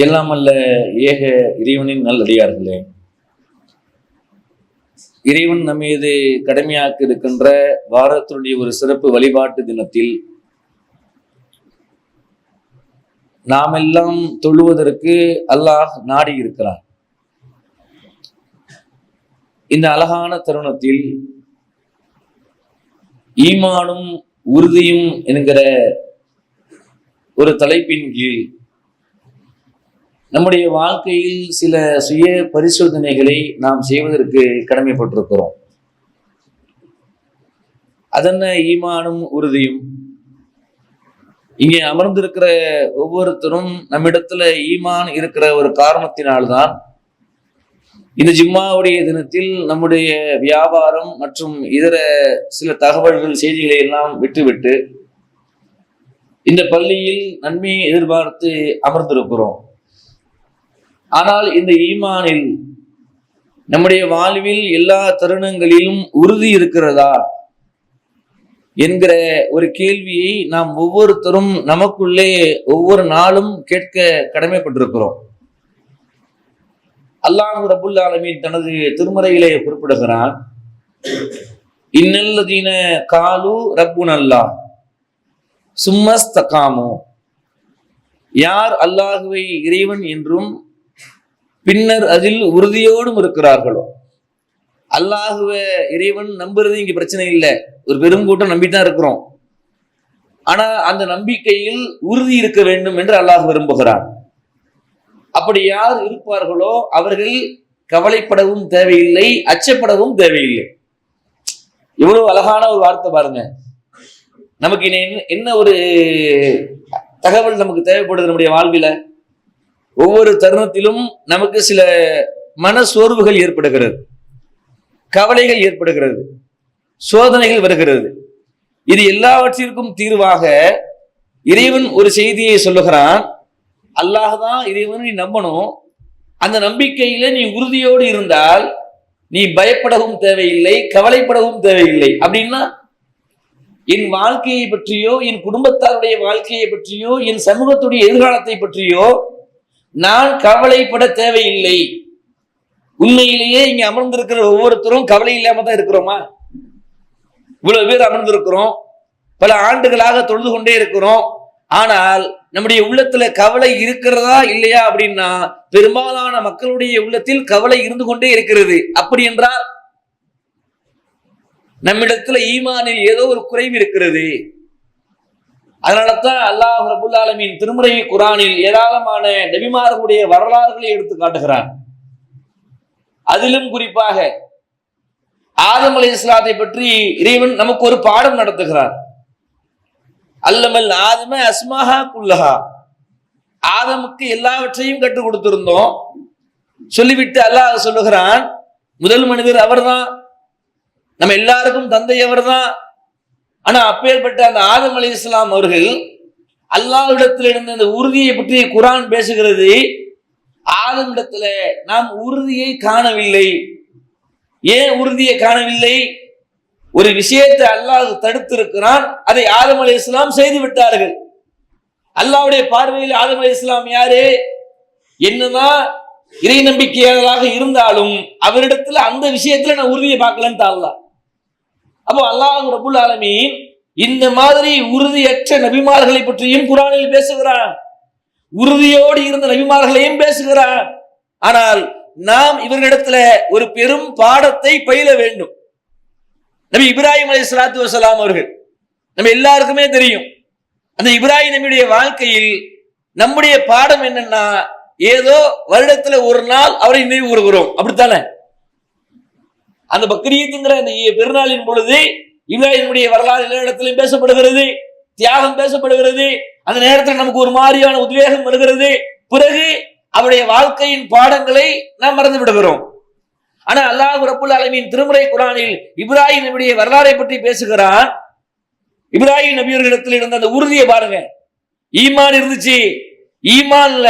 எல்லாம் அல்ல ஏக இறைவனின் நல்லடியார்களே இறைவன் நம்ம மீது இருக்கின்ற வாரத்தினுடைய ஒரு சிறப்பு வழிபாட்டு தினத்தில் நாம் எல்லாம் தொழுவதற்கு அல்லாஹ் நாடி இருக்கிறார். இந்த அழகான தருணத்தில் ஈமானும் உறுதியும் என்கிற ஒரு தலைப்பின் கீழ் நம்முடைய வாழ்க்கையில் சில சுய பரிசோதனைகளை நாம் செய்வதற்கு கடமைப்பட்டிருக்கிறோம். அதென்ன ஈமானும் உறுதியும்? இங்கே அமர்ந்திருக்கிற ஒவ்வொருத்தரும் நம்மிடத்துல ஈமான் இருக்கிற ஒரு காரணத்தினால்தான் இந்த ஜிம்மாவுடைய தினத்தில் நம்முடைய வியாபாரம் மற்றும் இதர சில தகவல்கள் செய்திகளை எல்லாம் விட்டுவிட்டு இந்த பள்ளியில் நன்மையை எதிர்பார்த்து அமர்ந்திருக்கிறோம். ஆனால் இந்த ஈமானில் நம்முடைய வாழ்வில் எல்லா தருணங்களிலும் உறுதி இருக்கிறதா என்கிற ஒரு கேள்வியை நாம் ஒவ்வொருத்தரும் நமக்குள்ளே ஒவ்வொரு நாளும் கேட்க கடமைப்பட்டிருக்கிறோம். அல்லாஹ் ரபுல் ஆலமீன் தனது திருமறையிலே குறிப்பிடுகிறான் இன்னல்லதீன காலு ரப்புன் அல்லாஹ் சும்மஸ்தகாமோ. யார் அல்லாஹுவை இறைவன் என்றும் பின்னர் அதில் உறுதியோடும் இருக்கிறார்களோ? அல்லாஹுவ இறைவன் நம்புறது இங்க பிரச்சனை இல்லை. ஒரு பெரும் கூட்டம் நம்பித்தான் இருக்கிறோம். ஆனா அந்த நம்பிக்கையில் உறுதி இருக்க வேண்டும் என்று அல்லாஹ் விரும்புகிறான். அப்படி யார் இருப்பார்களோ அவர்கள் கவலைப்படவும் தேவையில்லை அச்சப்படவும் தேவையில்லை. இவ்வளவு அழகான ஒரு வார்த்தை பாருங்க. நமக்கு என்ன- என்ன ஒரு தகவல் நமக்கு தேவைப்படுது நம்முடைய வாழ்வில? ஒவ்வொரு தருணத்திலும் நமக்கு சில மன சோர்வுகள் ஏற்படுகிறது. கவலைகள் ஏற்படுகிறது. சோதனைகள் வருகிறது. இது எல்லாவற்றிற்கும் தீர்வாக இறைவன் ஒரு செய்தியை சொல்லுகிறான். அல்லாஹ் தான் இறைவன் நீ நம்பணும். அந்த நம்பிக்கையில நீ உறுதியோடு இருந்தால் நீ பயப்படவும் தேவையில்லை கவலைப்படவும் தேவையில்லை. அப்படின்னா என் வாழ்க்கையை பற்றியோ என் குடும்பத்தாருடைய வாழ்க்கையை பற்றியோ என் சமூகத்துடைய எதிர்காலத்தை பற்றியோ நான் கவலைப்பட தேவையில்லை. உண்மையிலேயே இங்க அமர்ந்திருக்கிற ஒவ்வொருத்தரும் கவலை இல்லாம தான் இருக்கிறோமா? இவ்வளவு பேர் அமர்ந்திருக்கிறோம். பல ஆண்டுகளாக தொழுது கொண்டே இருக்கிறோம். ஆனால் நம்முடைய உள்ளத்துல கவலை இருக்கிறதா இல்லையா அப்படின்னா பெரும்பாலான மக்களுடைய உள்ளத்தில் கவலை இருந்து கொண்டே இருக்கிறது. அப்படி என்றால் நம்மிடத்துல ஈமானில் ஏதோ ஒரு குறைவு இருக்கிறது. அதனாலதான் அல்லாஹ் ரபுல் ஆலமின் திருமுறை குரானில் ஏராளமான நபிமார்களுடைய வரலாறுகளை எடுத்து காட்டுகிறான். அதிலும் குறிப்பாக ஆதம் அலி இஸ்லாத்தை பற்றி இறைவன் நமக்கு ஒரு பாடம் நடத்துகிறார் அல்லமல் ஆதம அஸ்மாஹா குல்லஹா. ஆதமுக்கு எல்லாவற்றையும் கற்றுக் கொடுத்திருந்தோம். சொல்லிவிட்டு அல்லாஹ் சொல்லுகிறான் முதல் மனிதர் அவர்தான். நம்ம எல்லாருக்கும் தந்தை அவர்தான். ஆனா அப்பேற்பட்ட அந்த ஆதம் அலி இஸ்லாம் அவர்கள் அல்லாஹ்விடத்தில் இருந்த அந்த உறுதியை பற்றி குரான் பேசுகிறது. ஆதமிடத்துல நாம் உறுதியை காணவில்லை. ஏன் உறுதியை காணவில்லை? ஒரு விஷயத்தை அல்லாஹ் தடுத்திருக்கிறான் அதை ஆதம் அலி இஸ்லாம் செய்து விட்டார்கள் அல்லாவுடைய பார்வையில் ஆதம் அலி இஸ்லாம் யாரு? என்னதான் இறை நம்பிக்கையாளராக இருந்தாலும் அவரிடத்துல அந்த விஷயத்துல நான் உறுதியை பார்க்கலன்ட்டு அல்லாஹ். அப்போ அல்லாஹ் ரபுல் ஆலமீன் இந்த மாதிரி உறுதியற்ற நபிமார்களை பற்றியும் குரானில் பேசுகிறான். உறுதியோடு இருந்த நபிமார்களையும் பேசுகிறான். ஆனால் நாம் இவர்களிடத்துல ஒரு பெரும் பாடத்தை பயில வேண்டும். நபி இப்ராஹிம் அலி சலாத்து வசலாம் அவர்கள் நம்ம எல்லாருக்குமே தெரியும். அந்த இப்ராஹிம் நபியுடைய வாழ்க்கையில் நம்முடைய பாடம் என்னன்னா ஏதோ வருடத்துல ஒரு நாள் அவரை நினைவு கூறுகிறோம். அப்படித்தானே? அந்த பக்ரீத்துங்கிற அந்த பெருநாளின் பொழுது இப்ராஹிமுடைய வரலாறு எல்லா இடத்திலும் பேசப்படுகிறது தியாகம் பேசப்படுகிறது. அந்த நேரத்தில் நமக்கு ஒரு மாதிரியான உத்வேகம் வருகிறது. பிறகு அவருடைய வாழ்க்கையின் பாடங்களை நாம் மறந்து விடுகிறோம். ஆனா அல்லாஹ் ரபுல் அலமின் திருமுறை குரானில் இப்ராஹிம் நபியுடைய வரலாறை பற்றி பேசுகிறான். இப்ராஹிம் நபியர்களிடத்தில் இருந்த அந்த உறுதியை பாருங்க. ஈமான் இருந்துச்சு. ஈமான்ல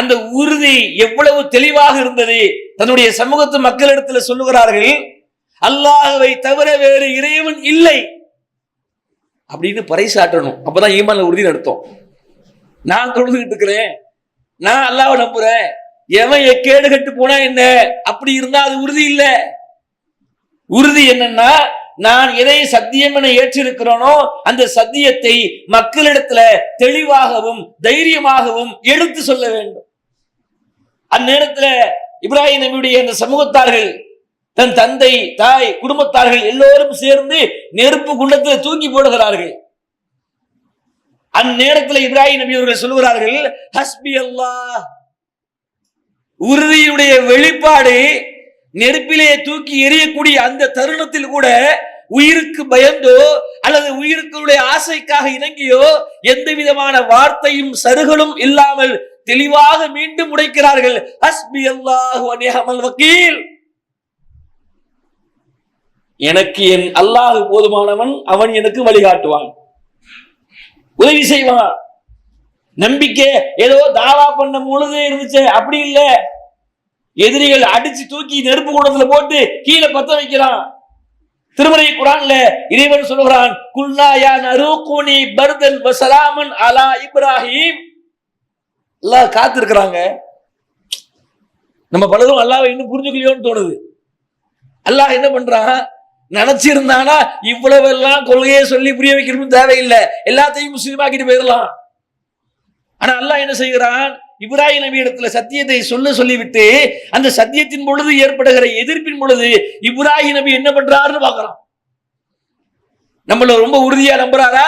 அந்த உறுதி எவ்வளவு தெளிவாக இருந்தது. தன்னுடைய சமூகத்து மக்களிடத்தில் சொல்லுகிறார்கள் அல்லாஹுவை தவிர வேறு இறைவன் இல்லை. அப்படின்னு பறைசாற்றணும். அப்பதான் ஈமான்ல உறுதி நடத்தும். நான் தொழுதுகிட்டு இருக்கிறேன். நான் அல்லாஹ்வை நம்புறேன். எவன் எக்கேடு கட்டு போனா என்ன? அப்படி இருந்தா அது உறுதி இல்லை. உறுதி என்னன்னா நான் எதை சத்தியம் என ஏற்றிருக்கிறோனோ அந்த சத்தியத்தை மக்களிடத்துல தெளிவாகவும் தைரியமாகவும் எடுத்து சொல்ல வேண்டும். அந்நேரத்துல இப்ராஹிம் நபியுடைய அந்த சமூகத்தார்கள் தன் தந்தை தாய் குடும்பத்தார்கள் எல்லோரும் சேர்ந்து நெருப்பு குண்டத்தில் தூக்கி போடுகிறார்கள். அந்நேரத்தில் இப்ராஹிம் நபி அவர்கள் சொல்கிறார்கள் ஹஸ்பி அல்லாஹ். உறுதியுடைய வெளிப்பாடு நெருப்பிலே தூக்கி எரியக்கூடிய அந்த தருணத்தில் கூட உயிருக்கு பயந்தோ அல்லது உயிருக்குடைய ஆசைக்காக இணங்கியோ எந்த விதமான வார்த்தையும் சருகளும் இல்லாமல் தெளிவாக மீண்டும் உடைக்கிறார்கள். ஹஸ்பி அல்லாஹு அநியமல் வக்கீல். எனக்கு என் அல்லாஹ் போதுமானவன் அவன் எனக்கு வழிகாட்டுவான். உதவி செய்வான். நம்பிக்கை ஏதோ தாவா பண்ண முழுதே இருந்துச்சு அப்படி இல்ல. எதிரிகள் அடிச்சு தூக்கி நெருப்பு கூடத்துல போட்டு கீழே பத்த வைக்கிறான். திருமலை குரான்ல இறைவன் சொல்கிறான் குல்லாயா நரூகுனி பர்தன் வசலாமன் அலா இப்ராஹிம். எல்லாம் காத்திருக்கிறாங்க. நம்ம பலரும் அல்லாவை இன்னும் புரிஞ்சுக்கலையோன்னு தோணுது. அல்லாஹ் என்ன பண்றான்? நினைச்சிருந்தானா இவ்வளவு எல்லாம் கொள்கையை சொல்லி புரிய வைக்கணும்னு தேவையில்லை. எல்லாத்தையும் முஸ்லீமாக்கிட்டு போயிடலாம். ஆனா அல்லாஹ் என்ன செய்கிறான்? இப்ராஹிம் நபி இடத்துல சத்தியத்தை சொல்ல சொல்லிவிட்டு அந்த சத்தியத்தின் பொழுது ஏற்படுகிற எதிர்ப்பின் பொழுது இப்ராஹிம் நபி என்ன பண்றாருன்னு பாக்குறான் நம்மள ரொம்ப உறுதியா நம்புறாரா?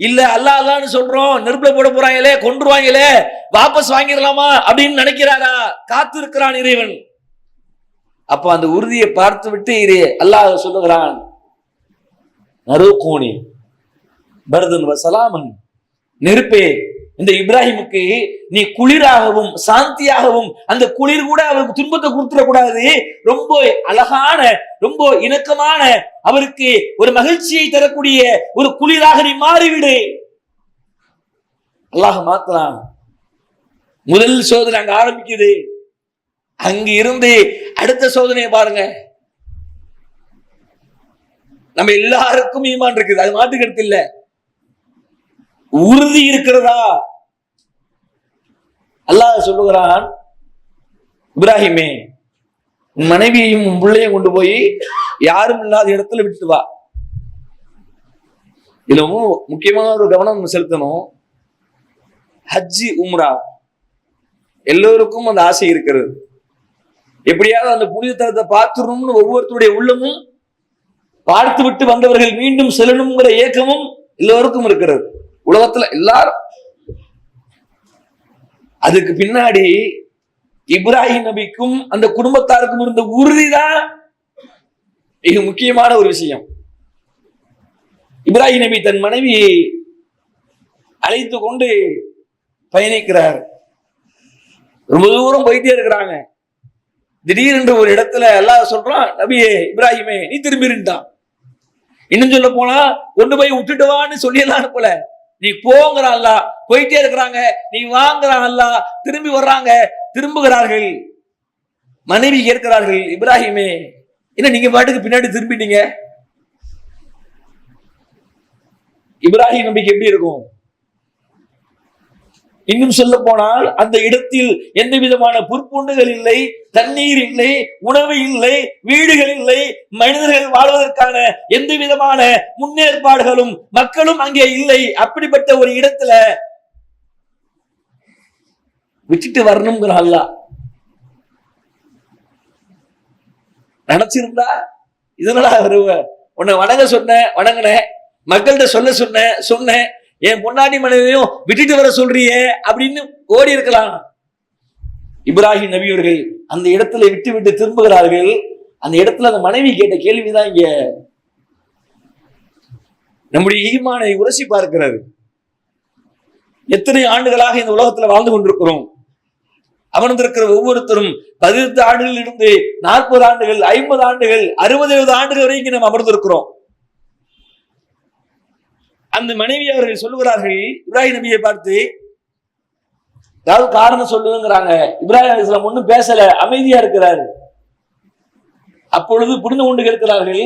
இல்ல அல்லாஹ் அல்லான்னு சொல்றோம். நெருப்புல போட போறாங்களே கொண்டுருவாங்களே வாபஸ் வாங்கிடலாமா அப்படின்னு நினைக்கிறாரா? காத்து இருக்கிறான் இறைவன். அப்ப அந்த உறுதியை பார்த்து விட்டு இரு அல்லாஹ் சொல்லுகிறான் நறுகோணி பரதன் வசலாமன் நெருப்பே இந்த இப்ராஹிமுக்கு நீ குளிராகவும் சாந்தியாகவும் அந்த குளிர் கூட அவருக்கு துன்பத்தை கொடுத்துடக்கூடாது. ரொம்ப அழகான ரொம்ப இணக்கமான அவருக்கு ஒரு மகிழ்ச்சியை தரக்கூடிய ஒரு குளிராக நீ மாறிவிடு. அல்லாஹ் மாத்தலாம். முதல் சோதனை அங்க ஆரம்பிக்குது. அங்க இருந்து அடுத்த சோதனையை பாருங்க. நம்ம எல்லாருக்கும் ஈமான் இருக்குது. அது மாட்டுக்கிறது இல்லை. உறுதி இருக்கிறதா? அல்லாஹ் சொல்லுகிறான் இப்ராஹிமே உன் மனைவியையும் உன் பிள்ளையும் கொண்டு போய் யாரும் இல்லாத இடத்துல விட்டுட்டு வா. இதுவும் முக்கியமான ஒரு கவனம் செலுத்தணும். ஹஜ்ஜி உம்ரா எல்லோருக்கும் அந்த ஆசை இருக்கிறது. எப்படியாவது அந்த புனித தலத்தை பார்த்துடணும்னு ஒவ்வொருத்தருடைய உள்ளமும் பார்த்து விட்டு வந்தவர்கள் மீண்டும் செல்லணுங்கிற ஏக்கமும் எல்லோருக்கும் இருக்கிறது. உலகத்துல எல்லாரும். அதுக்கு பின்னாடி இப்ராஹிம் நபிக்கும் அந்த குடும்பத்தாருக்கும் இருந்த உறுதிதான் மிக முக்கியமான ஒரு விஷயம். இப்ராஹிம் நபி தன் மனைவியை அழைத்து கொண்டு பயணிக்கிறார். ரொம்ப தூரம் போயிட்டே இருக்கிறாங்க. திடீரென்று ஒரு இடத்துல எல்லாம் சொல்றான் நபியே இப்ராஹிமே நீ திரும்பிருந்தான் இன்னும் சொல்ல போனா கொண்டு போய் விட்டுட்டு வான்னு சொல்லியெல்லாம் அனுப்பல நீ போங்கிறான் அல்ல போயிட்டே இருக்கிறாங்க. நீ வாங்குறான் அல்ல திரும்பி வர்றாங்க. திரும்புகிறார்கள். மனைவி கேட்கிறார்கள் இப்ராஹிமே என்ன நீங்க பாட்டுக்கு பின்னாடி திரும்பிட்டீங்க? இப்ராஹிம் நம்பிக்கை எப்படி இருக்கும்? இன்னும் சொல்ல போனால் அந்த இடத்தில் எந்த விதமான புற்புண்டுகள் இல்லை தண்ணீர் இல்லை உணவு இல்லை வீடுகள் இல்லை மனிதர்கள் வாழ்வதற்கான எந்த விதமான முன்னேற்பாடுகளும் மக்களும் அங்கே இல்லை. அப்படிப்பட்ட ஒரு இடத்துல விட்டுட்டு வரணுங்கிற அல்லா. நினைச்சிருந்தா இதனால உன்னை வணங்க சொன்ன வணங்கினேன் மக்கள்கிட்ட சொல்ல சொன்னேன் சொன்னேன் என் பொன்னாடி மனைவியும் விட்டுட்டு வர சொல்றியே அப்படின்னு ஓடி இருக்கலாம். இப்ராஹிம் நபியவர்கள் அந்த இடத்துல விட்டு விட்டு திரும்புகிறார்கள். அந்த இடத்துல அந்த மனைவி கேட்ட கேள்விதான் இங்க நம்முடைய ஈமானை உரசி பார்க்கிறது. எத்தனை ஆண்டுகளாக இந்த உலகத்துல வாழ்ந்து கொண்டிருக்கிறோம். அமர்ந்திருக்கிற ஒவ்வொருத்தரும் பதினெட்டு ஆண்டுகளில் இருந்து நாற்பது ஆண்டுகள் ஐம்பது ஆண்டுகள் அறுபது எழுபது ஆண்டுகள் வரைக்கும் நம்ம அமர்ந்திருக்கிறோம். அந்த மனைவி அவர்கள் சொல்லுகிறார்கள் இப்ராஹிம் நபியை பார்த்து ஏதாவது காரணம் சொல்லுங்கிறாங்க இப்ராஹிம் அலிஸ்லாம் ஒன்றும் பேசல அமைதியா இருக்கிறாரு. அப்பொழுது புரிந்து கொண்டு கேட்கிறார்கள்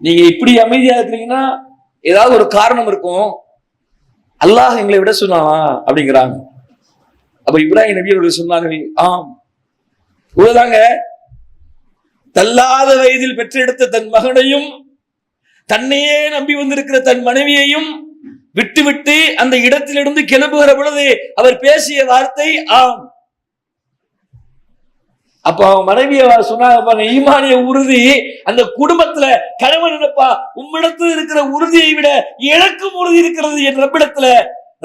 நீங்க இப்படி அமைதியா இருக்கிறீங்கன்னா ஏதாவது ஒரு காரணம் இருக்கும். அல்லாஹ் எங்களை விட சொன்னானா? அப்படிங்கிறாங்க. அப்ப இப்ராஹிம் நபி அவர்கள் சொன்னார்கள் ஆம். இவ்வளவுதாங்க. தள்ளாத வயதில் பெற்றெடுத்த தன் மகனையும் தன்னையே நம்பி வந்திருக்கிற தன் மனைவியையும் விட்டுவிட்டு அந்த இடத்திலிருந்து கிளம்புகிற பொழுது அவர் பேசிய வார்த்தை ஆம். அப்ப அவன் மனைவிய சொன்னாங்க ஈமானிய உறுதி அந்த குடும்பத்துல கணவன் நினைப்பா உம்மிடத்தில் இருக்கிற உறுதியை விட எனக்கும் உறுதி இருக்கிறது என் ரப்பிடத்துல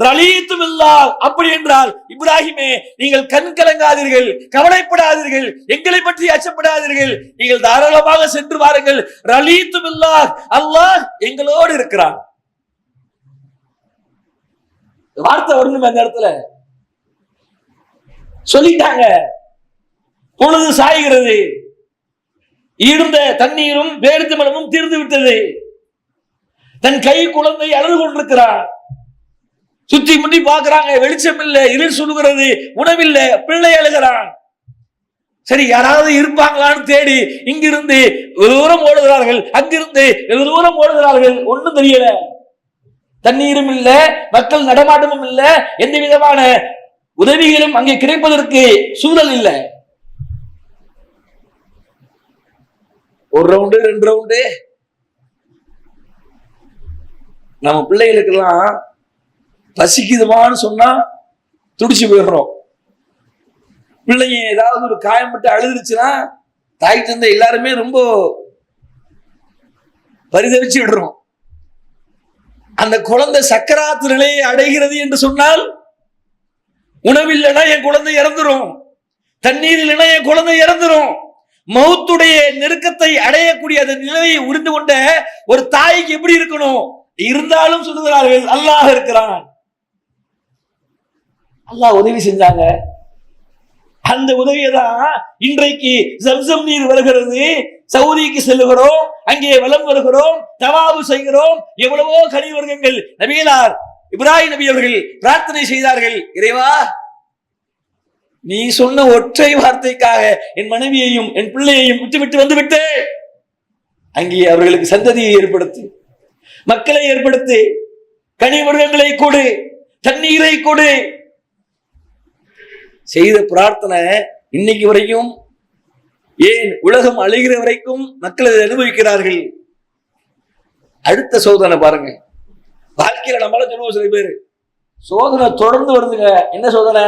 ரலீத்தும் இல்லா அப்படி என்றால் இப்ராஹிமே நீங்கள் கண் கலங்காதீர்கள் கவலைப்படாதீர்கள் எங்களை பற்றி அச்சப்படாதீர்கள் நீங்கள் தாராளமாக சென்று வாருங்கள். ரலீத்தும் இல்லா அல்லாஹ் எங்களோடு இருக்கிறான். வார்த்தை வரணும் அந்த இடத்துல. சொல்லிட்டாங்க. பொழுது சாய்கிறது. இருந்த தண்ணீரும் வேர்த்து மனமும் தீர்ந்து விட்டது. தன் கை குழந்தை அழுது கொண்டிருக்கிறான். சுத்தி முட்டி பாக்குறாங்க வெளிச்சம் இல்ல இருள் சொல்லுகிறது உணவில்லை பிள்ளை எழுகிறான் சரி யாராவது இருப்பாங்களான்னு தேடி இங்கிருந்து தூரம் ஓடுகிறார்கள். அங்கிருந்து வெகு தூரம் ஓடுகிறார்கள். ஒன்றும் தெரியல. தண்ணீரும் இல்ல மக்கள் நடமாட்டமும் இல்ல எந்த விதமான உதவிகளும் அங்கே கிடைப்பதற்கு சூழல் இல்லை. ஒரு ரவுண்டு ரெண்டு ரவுண்டு நம்ம பிள்ளைகளுக்கெல்லாம் பசிக்குதுமான்னு சொன்னா துடிச்சு போயிடுறோம். பிள்ளைங்க ஏதாவது ஒரு காயம்பட்டு அழுதுருச்சுன்னா தாய் தந்தை எல்லாருமே ரொம்ப பரிதவிச்சு விடுறோம். அந்த குழந்தை சக்கராத்து நிலையை அடைகிறது என்று சொன்னால் உணவில்லைனா என் குழந்தை இறந்துரும். தண்ணீர் இல்லைன்னா என் குழந்தை இறந்துரும். மௌத்துடைய நெருக்கத்தை அடையக்கூடிய அந்த நிலையை உறிந்து கொண்ட ஒரு தாய்க்கு எப்படி இருக்கணும்? இருந்தாலும் சொல்லுகிறார்கள் அல்லாஹ் இருக்கிறான். அல்லாஹ் உதவி செஞ்சாங்க. அந்த உதவியை தான் இன்றைக்கு ஜம்சம் நீர் வருகிறது. சவுதிக்கு செல்லுகிறோம் அங்கே வலம் வருகிறோம் தவாபு செய்கிறோம். எவ்வளவோ கனி வர்க்கங்கள் நபிகளார் இப்ராஹிம் நபி அவர்கள் பிரார்த்தனை செய்தார்கள். இறைவா நீ சொன்ன ஒற்றை வார்த்தைக்காக என் மனைவியையும் என் பிள்ளையையும் விட்டுவிட்டு விட்டு வந்து விட்டு அங்கே அவர்களுக்கு சந்ததியை ஏற்படுத்து மக்களை ஏற்படுத்தி கனி மிருகங்களை கொடு தண்ணீரை கொடு செய்த பிரார்த்தனை இன்னைக்கு வரைக்கும் ஏன் உலகம் அழிகிற வரைக்கும் மக்கள் அதை அனுபவிக்கிறார்கள்? அடுத்த சோதனை பாருங்க. வாழ்க்கையில நம்மள சொல்லுவோம் சில பேர். சோதனை தொடர்ந்து வருதுங்க. என்ன சோதனை?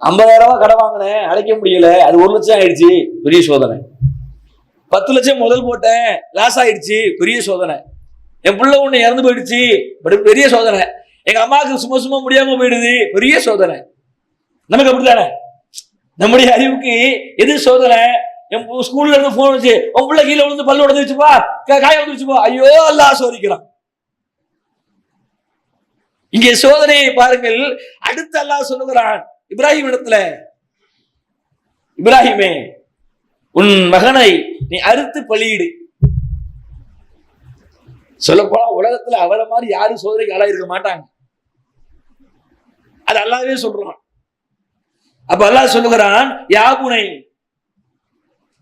ஐம்பதாயிரம் ரூபாய் கடை வாங்கினேன் அடைக்க முடியல. அது ஒரு லட்சம் ஆயிடுச்சு. பெரிய சோதனை. பத்து லட்சம் முதல் போட்டேன் லாஸ் ஆயிடுச்சு. பெரிய சோதனை. என் பிள்ளை ஒண்ணு இறந்து போயிடுச்சு. பட் பெரிய சோதனை. எங்க அம்மாவுக்கு சும்மா சும்மா முடியாம போயிடுது. பெரிய சோதனை. நமக்கு அப்படித்தானே? நம்முடைய அறிவுக்கு எது சோதனை? என் ஸ்கூல்ல இருந்து போன் வச்சு உன் பிள்ளை கீழே விழுந்து பல்லு உடஞ்சிச்சுப்பா காய வந்துருச்சுப்பா ஐயோ அல்லாஹ் சோதிக்கிறான். இங்கே சோதனையை பாருங்கள். அடுத்து அல்லாஹ் சொல்லுகிறான் இப்ராஹிம் இடத்துல இப்ராஹிமே உன் மகனை நீ அறுத்து பலியிடு. சொல்லப்போனா உலகத்துல அவரை மாதிரி யாரும் சோதனைக்கு ஆளாயிருக்க மாட்டாங்க. அது அல்லாவே சொல்றான். அப்ப அல்லாஹ் சொல்லுகிறான் யாபுனை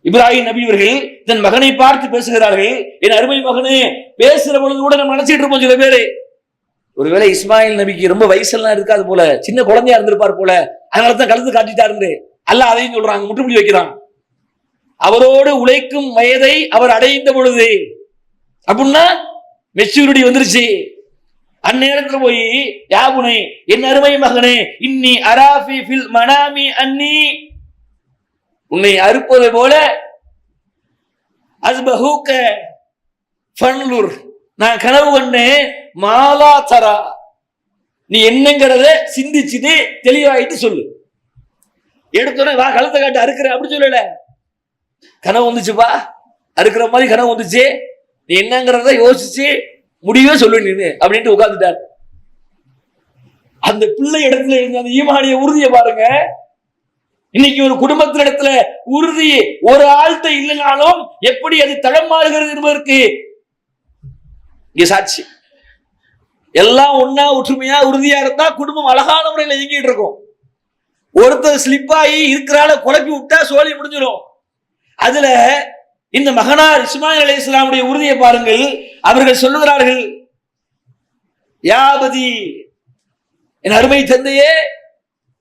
இப்ராஹிம் நபி அவர்கள் தன் மகனை பார்த்து பேசுகிறார்கள். என் அருமை மகனே பேசுற பொழுது கூட நம்ம நினைச்சிட்டு இருப்போம் சில பேரு. ஒருவேளை இஸ்மாயில் நபிக்கு ரொம்ப வயசெல்லாம் இருக்காது போல சின்ன குழந்தையா இருந்திருப்பார் போல. அதனால தான் கலந்து காட்டிட்டாரு அல்ல அதையும் சொல்றாங்க முற்றுப்புள்ளி வைக்கிறான். அவரோடு உழைக்கும் வயதை அவர் அடைந்த பொழுது அப்படின்னா மெச்சூரிட்டி வந்துருச்சு. அந்நேரத்தில் போய் யாபுனை என் அருமை மகனே இன்னி அராஃபி ஃபில் மனாமி அன்னி. உன்னை அறுப்பது போல அஸ்பஹூக்க ஃபன்லுர் நான் கனவு கண்டேன் மாலா தரா. நீ என்னங்கிறத சிந்திச்சுட்டு தெளிவாயிட்டு சொல்லு. எடுத்தோடனே வா கழுத்தை காட்டு அறுக்கிற அப்படின்னு சொல்லல. கனவு வந்துச்சுப்பா. அறுக்கிற மாதிரி கனவு வந்துச்சு. நீ என்னங்கிறத யோசிச்சு முடிவே சொல்லு நின்று அப்படின்ட்டு உட்கார்ந்துட்டார். அந்த பிள்ளை இடத்துல இருந்த அந்த ஈமானிய உறுதியை பாருங்க. இன்னைக்கு ஒரு குடும்பத்தின் இடத்துல உறுதி ஒரு ஆழ்த்த இல்லைனாலும் எப்படி அது தடமாறுகிறது என்பதற்கு இங்க சாட்சி. எல்லாம் ஒன்னா ஒற்றுமையா உறுதியா இருந்தா குடும்பம் அழகான முறையில் இயங்கிட்டு இருக்கும். ஒருத்தர் ஸ்லிப் ஆகி இருக்கிறால குழப்பி விட்டா சோழி முடிஞ்சிடும். அதுல இந்த மகனார் இஸ்மாயில் அலி இஸ்லாமுடைய உறுதியை பாருங்கள். அவர்கள் சொல்லுகிறார்கள் யாபதி என் அருமை தந்தையே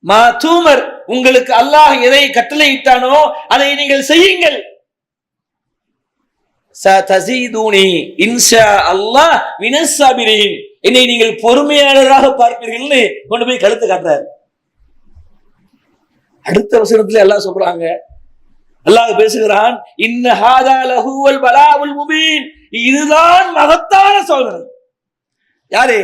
மா தூமர் உங்களுக்கு அல்லாஹ் எதை கட்டளையிட்டானோ அதை நீங்கள் செய்யுங்கள். இன்ஷா அல்லாஹ் மினஸ் என்னை நீங்கள் பொறுமையாளராக பார்ப்பீர்கள்னு கொண்டு போய் கழுத்து காட்டுறாரு. அடுத்த வசனத்துல எல்லாம் சொல்றாங்க. அல்லாஹ் பேசுகிறான் இன்ன ஹாதா லஹுவல் பலாவுல் முபீன். இதுதான் மகத்தான சோதனை. யாரு?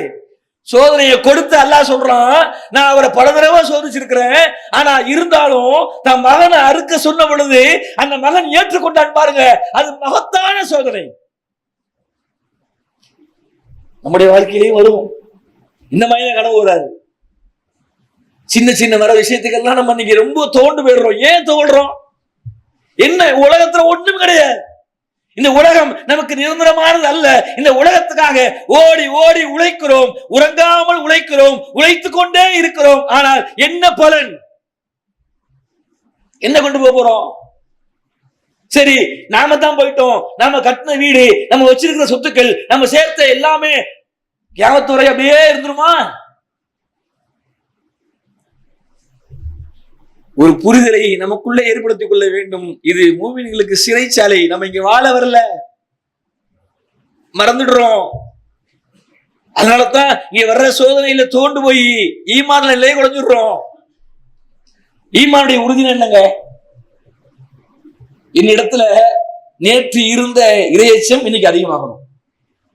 சோதனையை கொடுத்து அல்லாஹ் சொல்றான் நான் அவரை பல தடவை சோதிச்சிருக்கிறேன் ஆனா இருந்தாலும் தன் மகனை அறுக்க சொன்ன பொழுது அந்த மகன் ஏற்றுக்கொண்டான் பாருங்க அது மகத்தான சோதனை. நம்முடைய வாழ்க்கையிலையும் வரும். இந்த மாதிரி கனவு வராது சின்ன சின்ன வர விஷயத்துக்கெல்லாம் நம்ம இன்னைக்கு ரொம்ப தோண்டு போயிடுறோம். ஏன் தோல்றோம் என்ன உலகத்துல ஒண்ணும் கிடையாது. இந்த உலகம் நமக்கு நிரந்தரமானது அல்ல. இந்த உலகத்துக்காக ஓடி ஓடி உழைக்கிறோம். உறங்காமல் உழைக்கிறோம். உழைத்துக் கொண்டே இருக்கிறோம். ஆனால் என்ன பலன்? என்ன கொண்டு போக போறோம்? சரி நாம தான் போயிட்டோம். நாம கட்டின வீடு நம்ம வச்சிருக்கிற சொத்துக்கள் நம்ம சேர்த்த எல்லாமே கேமத்துறை அப்படியே இருந்துருமா? ஒரு புரிதலை நமக்குள்ளே ஏற்படுத்திக் கொள்ள வேண்டும். இது மூவின்களுக்கு சிறைச்சாலை. நம்ம இங்க வாழ வரல. மறந்துடுறோம். அதனாலதான் இங்க வர்ற சோதனையில தோண்டு போய் ஈமான்ல நிலையை குறைஞ்சிடுறோம். ஈமானுடைய உறுதி என்னங்க? என்னிடத்துல நேற்று இருந்த இரையச்சம் இன்னைக்கு அதிகமாகணும்.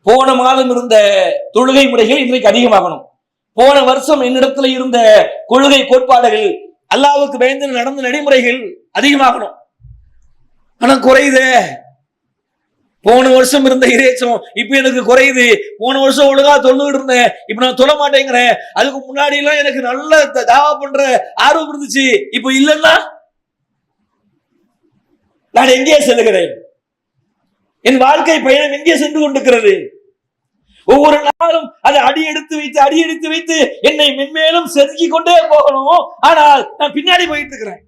போன மாதம் இருந்த தொழுகை முறைகள் இன்றைக்கு அதிகமாகணும். போன வருஷம் என்னிடத்துல இருந்த கொள்கை கோட்பாடுகள் அல்லாவுக்கு பயந்து நடந்த நடைமுறைகள் அதிகமாகணும். ஆனா குறையுதே. போன வருஷம் இருந்த இறைச்சம் இப்ப எனக்கு குறையுது. போன வருஷம் ஒழுங்கா தொழுகிட்டு இருந்தேன். இப்ப நான் தொழ மாட்டேங்கிறேன். அதுக்கு முன்னாடி எல்லாம் எனக்கு நல்ல தாவா பண்ற ஆர்வம் இருந்துச்சு. இப்ப இல்லைன்னா நான் எங்கே செல்லுகிறேன்? என் வாழ்க்கை பயணம் எங்கே சென்று கொண்டிருக்கிறது? ஒவ்வொரு நாளும் அதை அடி எடுத்து வைத்து அடி எடுத்து வைத்து என்னை மென்மேலும் செதுக்கி கொண்டே போகணும். ஆனால் நான் பின்னாடி போயிட்டு இருக்கிறேன்.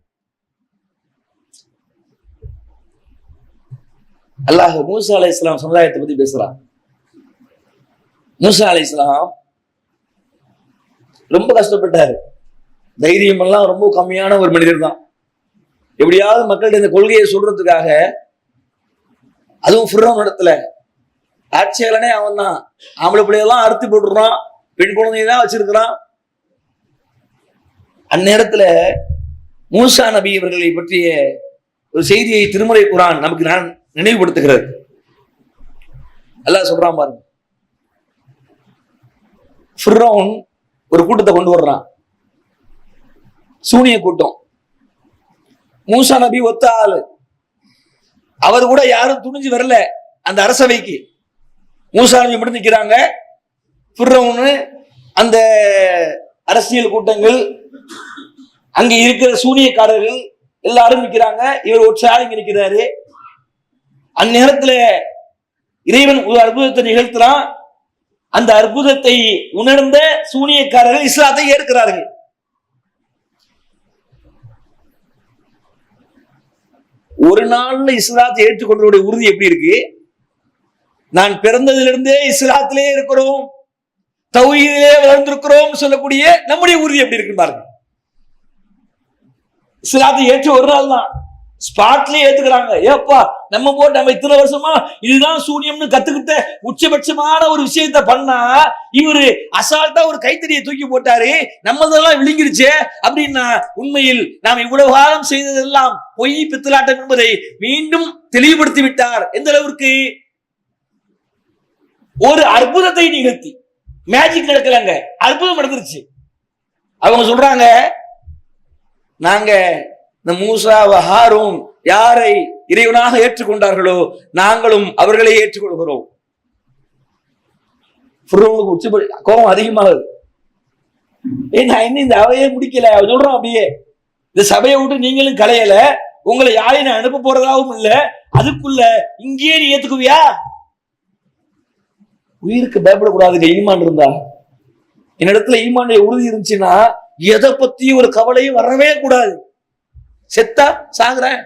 அல்லாஹ் மூசா அலை இஸ்லாம் சமுதாயத்தை பத்தி பேசுறான். மூசா அலை இஸ்லாம் ரொம்ப கஷ்டப்பட்டாரு. தைரியம் எல்லாம் ரொம்ப கம்மியான ஒரு மனிதர் தான். எப்படியாவது மக்கள்கிட்ட இந்த கொள்கையை சொல்றதுக்காக அதுவும் ஃபிரோன் இடத்துல ஆட்சியாளனே அவன் தான் ஆம்பளை பிள்ளையெல்லாம் அறுத்து போட்டுறான் பெண் குழந்தைய தான் வச்சிருக்கிறான். அந்நேரத்துல மூசா நபி இவர்களை பற்றிய ஒரு செய்தியை திருமுறை குரான் நமக்கு நான் நினைவுபடுத்துகிறது. அல்லாஹ் சொல்றான் பாருங்க. ஃபிர்ரௌன் ஒரு கூட்டத்தை கொண்டு வர்றான். சூனிய கூட்டம். மூசா நபி ஒத்த ஆளு. அவர் கூட யாரும் துணிஞ்சு வரல அந்த அரசவைக்கு. மூசா நபி மட்டும் நிக்கிறாங்க அந்த அரசியல் கூட்டங்கள் அங்க இருக்கிற சூனியக்காரர்கள் எல்லாரும் நிற்கிறாங்க இவர் ஒரு சார் இங்க நிற்கிறாரு அந்நேரத்துல இறைவன் ஒரு அற்புதத்தை நிகழ்த்தினான் அந்த அற்புதத்தை உணர்ந்த சூனியக்காரர்கள் இஸ்லாத்தை ஏற்கிறார்கள். ஒரு நாள்ல இஸ்லாத்தை ஏற்றுக்கொண்டவருடைய உறுதி எப்படி இருக்கு? நான் பிறந்ததிலிருந்தே இஸ்லாத்திலே இருக்கிறோம் தௌஹீதிலே வளர்ந்திருக்கிறோம் சொல்லக்கூடிய நம்முடைய உறுதி எப்படி இருக்கு பாருங்க. இஸ்லாத்தை ஏற்று ஒரு நாள் தான். ஸ்பாட்லயே ஏத்துக்கிறாங்க. ஏப்பா நம்ம போட்டு நம்ம இத்தனை வருஷமா இதுதான் சூனியம்னு கத்துக்கிட்ட உச்சபட்சமான ஒரு விஷயத்த பண்ணா இவரு அசால்ட்டா ஒரு கைத்தறியை தூக்கி போட்டாரு. நம்மதெல்லாம் விழுங்கிருச்சே அப்படின்னா உண்மையில் நாம் இவ்வளவு காலம் செய்ததெல்லாம் பொய் பித்தலாட்டம் என்பதை மீண்டும் தெளிவுபடுத்தி விட்டார் எந்த அளவிற்கு? ஒரு அற்புதத்தை நிகழ்த்தி. மேஜிக் நடக்கலங்க. அற்புதம் நடந்துருச்சு. அவங்க சொல்றாங்க நாங்க இந்த மூசா ஹாரும் யாரை இறைவனாக ஏற்றுக்கொண்டார்களோ நாங்களும் அவர்களை ஏற்றுக்கொள்கிறோம். ஃபிரௌனுக்கு கோபம் அதிகமாகுது. நான் இன்னும் இந்த அவையே முடிக்கல. சொல்றோம் அப்படியே இந்த சபையை விட்டு நீங்களும் கலையல உங்களை யாரையும் நான் அனுப்ப போறதாவும் இல்ல அதுக்குள்ள இங்கேயே நீ ஏத்துக்குவியா? உயிருக்கு பயப்படக்கூடாதுங்க ஈமான் இருந்தா. என்னிடத்துல ஈமானுடைய உறுதி இருந்துச்சுன்னா எதை பத்தி ஒரு கவலையும் வரவே கூடாது. செத்தா சாகுறேன்.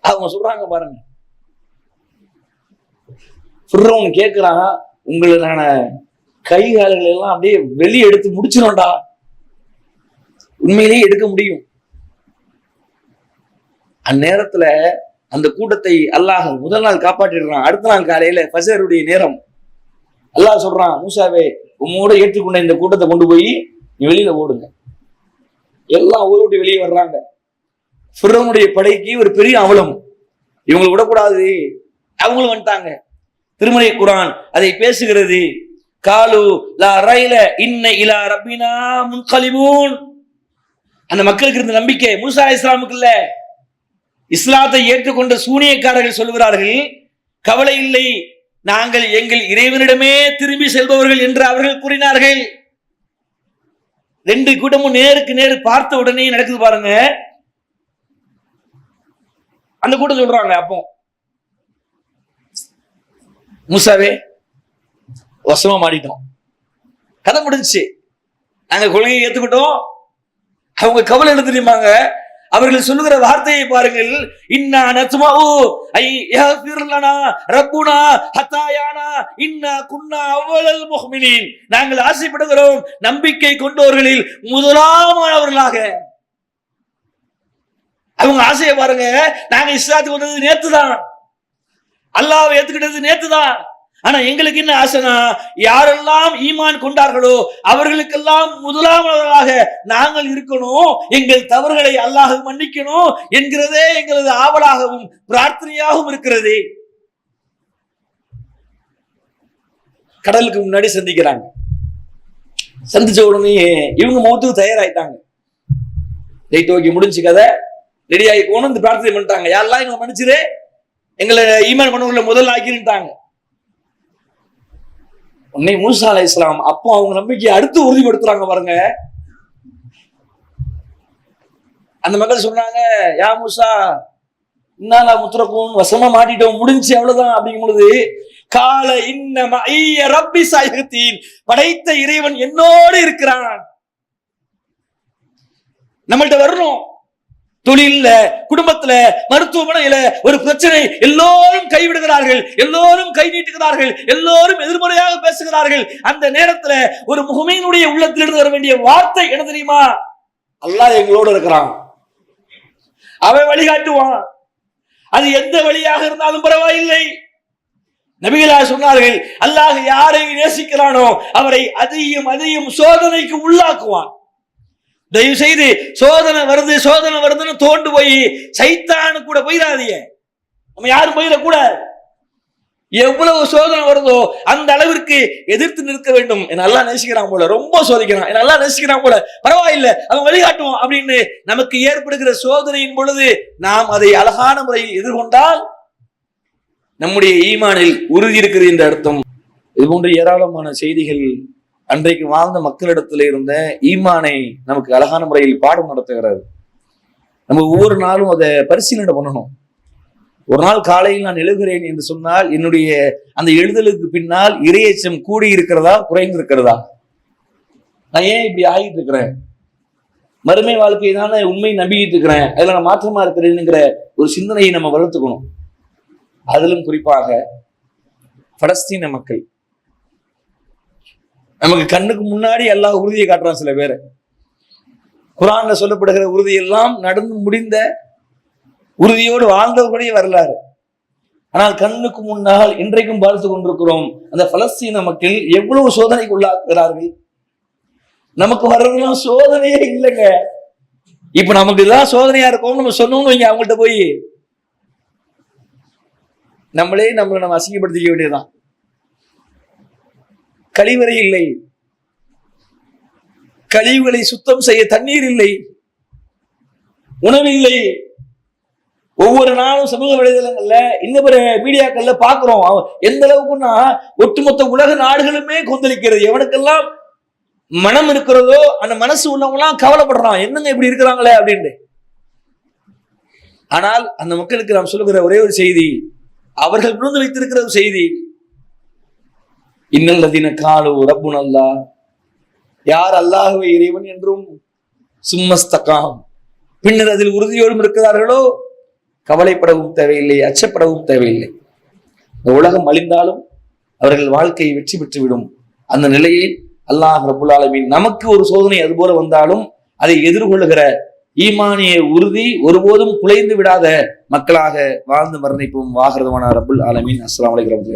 அவங்க சொல்றாங்க பாருங்க. ஃபிர்ரௌன் கேக்குறான் உங்களுக்கான நான் கை கால்கள் எல்லாம் அப்படியே வெளியே எடுத்து முடிச்சிடும்டா உண்மையிலேயே எடுக்க முடியும். அந்நேரத்துல அந்த கூட்டத்தை அல்லாஹ் முதல் நாள் காப்பாற்றிடுறான். அடுத்த நாள் காலையில பசருடைய நேரம். அல்லாஹ் சொல்றான் மூசாவே உம்மோட ஏற்றுக்கொண்ட இந்த கூட்டத்தை கொண்டு போய் நீ வெளியில ஓடுங்க. எல்லாம் ஊரை விட்டு வெளியே வர்றாங்க. ஃபிரோனுடைய படைக்கு ஒரு பெரிய அவலம். இவங்களை விடக்கூடாது. அவங்களும் வந்துட்டாங்க. திருமலை குரான் அதை பேசுகிறது. காலு லா ரயில இன்ன இலா ரப்பினா முன்கலிபூன். அந்த மக்களுக்கு இருந்த நம்பிக்கை மூசா இஸ்லாமுக்கு இல்லை. இஸ்லாத்தை ஏற்றுக்கொண்ட சூனியக்காரர்கள் சொல்கிறார்கள் கவலை இல்லை நாங்கள் எங்கள் இறைவனிடமே திரும்பி செல்பவர்கள் என்று அவர்கள் கூறினார்கள். ரெண்டு கூட்டமும் நேருக்கு நேரு பார்த்த உடனே நடக்குது பாருங்க. அந்த கூட்டம் சொல்றாங்க அப்போ. மூசாவே வசமா மாடிட்டோம் கதை முடிஞ்சுச்சு. நாங்க கொள்கையை ஏத்துக்கிட்டோம். அவங்க கவலை என்ன தெரியுமாங்க? அவர்கள் சொல்லுகிற வார்த்தையை பாருங்கள். இன்னா நத்மஉ ஐ யஃபிர் ரப்புனா ஹத்தாயானா இன்னா குன்னா அவ்வளல் முஹ்மினீன். நாங்கள் ஆசைப்படுகிறோம் நம்பிக்கை கொண்டவர்களில் முதலாமவர்களாக அவங்க ஆசையை பாருங்க நாங்க இஸ்லாத்துக்கு வந்தது நேத்து தான் அல்லாஹ்வை ஏத்துக்கிட்டது நேத்து தான் ஆனா எங்களுக்கு என்ன ஆசைனா யாரெல்லாம் ஈமான் கொண்டார்களோ அவர்களுக்கெல்லாம் முதலாவதாக நாங்கள் இருக்கணும் எங்கள் தவறுகளை அல்லாஹ் மன்னிக்கணும் என்கிறதே எங்களது ஆவலாகவும் பிரார்த்தனையாகவும் இருக்கிறது. கடலுக்கு முன்னாடி சந்திக்கிறாங்க. சந்திச்ச உடனே இவங்க மௌத்துக்கு தயாராயிட்டாங்க. ரைட் ஓகே முடிஞ்சு கதை ரெடி ஆகி போகணும் இந்த பிரார்த்தனை பண்ணிட்டாங்க. யாரெல்லாம் எங்களை மன்னிச்சிரு? எங்களை ஈமான் பண்ணவங்களை முதல் ஆக்கிட்டாங்க உன்னை மூசா அலை இஸ்லாம் அப்போ அவங்க நம்பிக்கையை அடுத்து உறுதிப்படுத்துறாங்க பாருங்க. அந்த மக்கள் சொன்னாங்க யா மூசா இன்னாலா முத்திரக்கும்? வசமா மாட்டிட்டோம் முடிஞ்சு அவ்வளவுதான். அப்படிங்கும் பொழுது கால இன்ன ஐய ரப்பி சாயகத்தின் படைத்த இறைவன் என்னோடு இருக்கிறான். நம்மள்ட்ட வரணும். தொழில்ல குடும்பத்துல மருத்துவமனையில ஒரு பிரச்சனை எல்லோரும் கைவிடுகிறார்கள் எல்லோரும் கை நீட்டுகிறார்கள் எல்லோரும் எதிர்மறையாக பேசுகிறார்கள். அந்த நேரத்துல ஒரு முகமையினுடைய உள்ளத்திலிருந்து வர வேண்டிய வார்த்தை என்ன தெரியுமா? அல்லாஹ் எங்களோடு இருக்கிறான். அவன் வழிகாட்டுவான். அது எந்த வழியாக இருந்தாலும் பரவாயில்லை. நபிகளா சொன்னார்கள் அல்லாஹ் யாரை நேசிக்கிறானோ அவரை அதையும் அதையும் சோதனைக்கு உள்ளாக்குவான். தயவு செய்து சோதனை வருது சோதனை வருதுன்னு தோண்டு போய் சைத்தானு கூட போயிடாதீங்க. நம்ம யாரும் போயிடக்கூடாது. எவ்வளவு சோதனை வருதோ அந்த அளவிற்கு எதிர்த்து நிற்க வேண்டும். என்ன நல்லா நேசிக்கிறான் போல ரொம்ப சோதிக்கிறான். என்ன நல்லா நேசிக்கிறான் போல. பரவாயில்ல அவன் வழிகாட்டுவோம் அப்படின்னு நமக்கு ஏற்படுகிற சோதனையின் பொழுது நாம் அதை அழகான முறையில் எதிர்கொண்டால் நம்முடைய ஈமானில் உறுதி இருக்கிறது என்ற அர்த்தம். இது போன்ற ஏராளமான செய்திகள் அன்றைக்கு வாழ்ந்த மக்களிடத்தில் இருந்த ஈமானை நமக்கு அழகான முறையில் பாடம் நடத்துகிறார். நம்ம ஒவ்வொரு நாளும் அதை பரிசீலனை பண்ணணும். ஒரு நாள் காலையில் நான் எழுகிறேன் என்று சொன்னால் என்னுடைய அந்த எழுதலுக்கு பின்னால் இரையச்சம் கூடி இருக்கிறதா குறைந்து இருக்கிறதா நான் ஏன் இப்படி ஆகிட்டு இருக்கிறேன்? மறுமை வாழ்க்கையை தானே உண்மை நம்பிக்கிட்டு இருக்கிறேன். அதில் நான் மாற்றமா இருக்கிறேனுங்கிற ஒரு சிந்தனையை நம்ம வளர்த்துக்கணும். அதிலும் குறிப்பாக பலஸ்தீன மக்கள். நமக்கு கண்ணுக்கு முன்னாடி எல்லா உறுதியை காட்டுறான் சில பேர். குரான்ல சொல்லப்படுகிற உறுதியெல்லாம் நடந்து முடிந்த உறுதியோடு வாழ்ந்தவர்களுடைய வரலாறு. ஆனால் கண்ணுக்கு முன்னால் இன்றைக்கும் பார்த்து கொண்டிருக்கிறோம். அந்த பலஸ்தீன மக்கள் எவ்வளவு சோதனைக்கு உள்ளாக்குகிறார்கள்? நமக்கு வர்றதெல்லாம் சோதனையே இல்லைங்க. இப்ப நமக்கு இதெல்லாம் சோதனையா இருக்கும் நம்ம சொன்னோம்னு வைங்க அவங்கள்ட்ட போய். நம்மளே நம்மளை நம்ம அசிங்கப்படுத்திக்க வேண்டியதுதான். கழிவறை இல்லை. கழிவுகளை சுத்தம் செய்ய தண்ணீர் இல்லை. உணவில்லை ஒவ்வொரு நாளும் சமூக வலைதளங்கள்ல இந்த பிற மீடியாக்கள்ல பாக்குறோம் அவ- எந்த அளவுக்குன்னா ஒட்டுமொத்த உலக நாடுகளுமே கொந்தளிக்கிறது. எவனுக்கெல்லாம் மனம் இருக்கிறதோ அந்த மனசு உள்ளவங்களாம் கவலைப்படுறான். என்னங்க இப்படி இருக்கிறாங்களே அப்படின்ட்டு. ஆனால் அந்த மக்களுக்கு நாம் சொல்லுகிற ஒரே ஒரு செய்தி அவர்கள் புரிந்து வைத்திருக்கிற ஒரு செய்தி இன்னல்லதின காலு ரப்புன் அல்லாஹ் யார் அல்லாஹுவை இறைவன் என்றும் சும்மஸ்தகாம். பின்னர் அதில் உறுதியோடும் இருக்கிறார்களோ? கவலைப்படவும் தேவையில்லை அச்சப்படவும் தேவையில்லை. இந்த உலகம் அழிந்தாலும் அவர்கள் வாழ்க்கையை வெற்றி பெற்றுவிடும். அந்த நிலையை அல்லாஹ் ரபுல் ஆலமீன் நமக்கு ஒரு சோதனை அதுபோல வந்தாலும் அதை எதிர்கொள்ளுகிற ஈமானிய உறுதி ஒருபோதும் குலைந்து விடாத மக்களாக வாழ்ந்து மரணிப்போம். வாகரதமான ரபுல் ஆலமீன். அஸ்லாம் அலைக்கும்